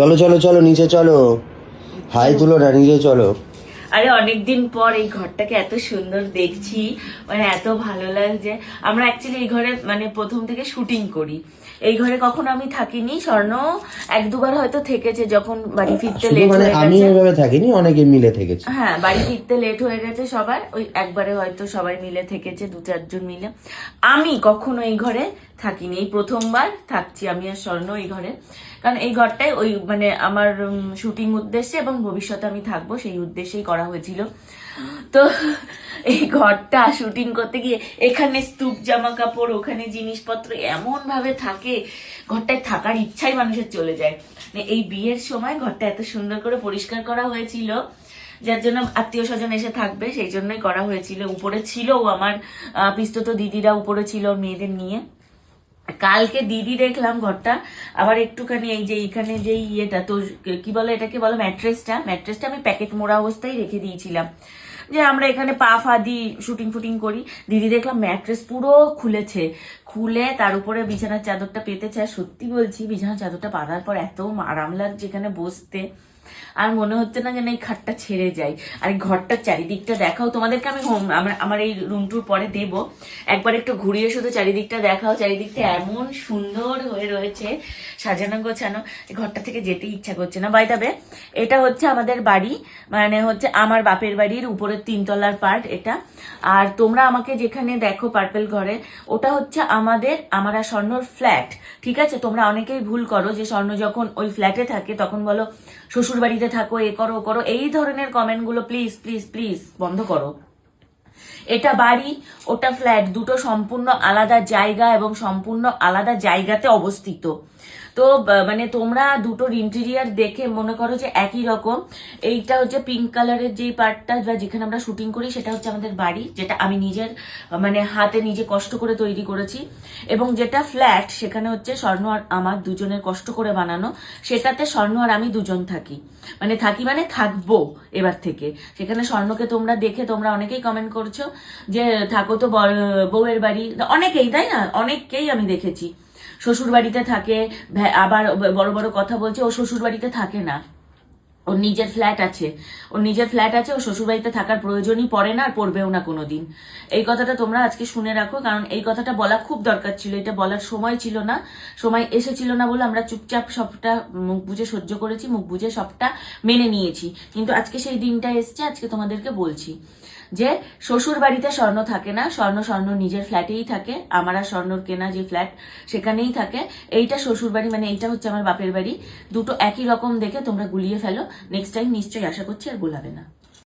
চলো চলো চলো নিচে চলো। হাই তুলো না নিচে চলো। আরে অনেকদিন পর এই ঘরটাকে এত সুন্দর দেখছি। মানে এত ভালো লাগছে। আমরা অ্যাকচুয়ালি এই ঘরে মানে প্রথম থেকে শুটিং করি। এই ঘরে কখনো আমি থাকিনি স্বর্ণ এক দুবার হয়তো থেকেছে যখন বাড়ি ফিরতে লেট মানে হয়ে আমি থাকিনি অনেকে মিলে থেকেছে। হ্যাঁ বাড়ি ফিরতে লেট হয়ে গেছে সবার। ওই একবারে হয়তো সবাই মিলে থেকেছে দু চারজন মিলে। আমি কখনো এই ঘরে থাকিনি। এই প্রথমবার থাকছি আমি আর স্বর্ণ এই ঘরে। কারণ এই ঘরটাই ওই মানে আমার শুটিং উদ্দেশ্যে এবং ভবিষ্যতে আমি থাকব সেই উদ্দেশ্যেই করা হয়েছিল। তো এই ঘরটা শুটিং করতে গিয়ে এখানে স্তূপ জামা কাপড় ওখানে জিনিসপত্র এমন ভাবে থাকে, ঘরটায় থাকার ইচ্ছাই মানুষের চলে যায়। মানে এই বিয়ের সময় ঘরটা এত সুন্দর করে পরিষ্কার করা হয়েছিল, যার জন্য আত্মীয় স্বজন এসে থাকবে, সেই জন্যই করা হয়েছিল। উপরে ছিল আমার পিস্তত দিদিরা উপরে ছিল মেয়েদের নিয়ে। কালকে দিদি দেখলাম ঘরটা, আবার একটুখানি এই যে এইখানে যে ইয়েটা, তো কি বলে এটাকে বলো ম্যাট্রেসটা? ম্যাট্রেসটা আমি প্যাকেট মোড়া অবস্থায় রেখে দিয়েছিলাম। যে আমরা এখানে পা ফা দিই শুটিং ফুটিং করি। দিদি দেখলাম ম্যাট্রেস পুরো খুলেছে। খুলে তার উপরে বিছানার চাদরটা পেতেছে আর সত্যি বলছি, বিছানার চাদরটা পাতার পর এত আরাম লাগছে এখানে বসতে। আর মনে হচ্ছে না যেন এই খাটটা ছেড়ে যায় আর ঘরটার চারিদিকটা দেখাও। তোমাদেরকে আমি হোম আমার এই রুম টুর পরে দেব। একবার একটু ঘুরিয়ে শুধু চারিদিকটা দেখাও। চারিদিকটা এমন সুন্দর হয়ে রয়েছে, সাজানো গোছানো। ঘরটা থেকে যেতে ইচ্ছা করছে না। বাই তবে এটা হচ্ছে আমাদের বাড়ি। মানে হচ্ছে আমার বাপের বাড়ির উপরের তিনতলার পার্ট এটা। আর তোমরা আমাকে যেখানে দেখো পার্পেল ঘরে, ওটা হচ্ছে আমাদের, আমার স্বর্ণর ফ্ল্যাট ঠিক আছে? তোমরা অনেকেই ভুল করো যে স্বর্ণ যখন ওই ফ্ল্যাটে থাকে, তখন বলো, শ্বশুর বাড়িতে থাকো, এ করো করো, এই ধরনের কমেন্টগুলো প্লিজ প্লিজ প্লিজ বন্ধ করো। এটা বাড়ি, ওটা ফ্ল্যাট দুটো সম্পূর্ণ আলাদা জায়গা এবং সম্পূর্ণ আলাদা জায়গাতে অবস্থিত। তো মানে তোমরা দুটোর ইন্টেরিয়ার দেখে মনে করো যে একই রকম। এইটা হচ্ছে পিঙ্ক কালারের যেই পার্টটা বা যেখানে আমরা শুটিং করি, সেটা হচ্ছে আমাদের বাড়ি, যেটা আমি নিজের মানে হাতে নিজে কষ্ট করে তৈরি করেছি। এবং যেটা ফ্ল্যাট সেখানে হচ্ছে স্বর্ণ আর আমার দুজনের কষ্ট করে বানানো। সেটাতে স্বর্ণ আর আমি দুজন থাকি। মানে থাকি মানে থাকব এবার থেকে। সেখানে স্বর্ণকে তোমরা দেখে তোমরা অনেকেই কমেন্ট করছ যে, থাকো তো বউয়ের বাড়ি। অনেকেই, তাই না? অনেককেই আমি দেখেছি। শ্বশুর বাড়িতে থাকে আবার বড় বড় কথা বলছে, ও শ্বশুর বাড়িতে থাকে না। ওর নিজের ফ্ল্যাট আছে। ওর নিজের ফ্ল্যাট আছে, ও শ্বশুরবাড়িতে থাকার প্রয়োজনই পড়ে না আর পড়বেও না কোনো দিন এই কথাটা তোমরা আজকে শুনে রাখো, কারণ এই কথাটা বলা খুব দরকার ছিল, এটা বলার সময় ছিল না। সময় এসেছিল না বলে আমরা চুপচাপ সবটা মুখ বুঝে সহ্য করেছি, মুখ বুঝে সবটা মেনে নিয়েছি। কিন্তু আজকে সেই দিনটা এসছে, আজকে তোমাদেরকে বলছি। যে শ্বশুর বাড়িতে স্বর্ণ থাকে না, স্বর্ণ স্বর্ণ নিজের ফ্ল্যাটেই থাকে, আমার আর স্বর্ণর কেনা যে ফ্ল্যাট সেখানেই থাকে। এইটা শ্বশুর বাড়ি মানে এইটা হচ্ছে আমার বাপের বাড়ি। দুটো একই রকম দেখে তোমরা গুলিয়ে ফেলো। নেক্সট টাইম নিশ্চয়ই আশা করছি আর গোলাবে না।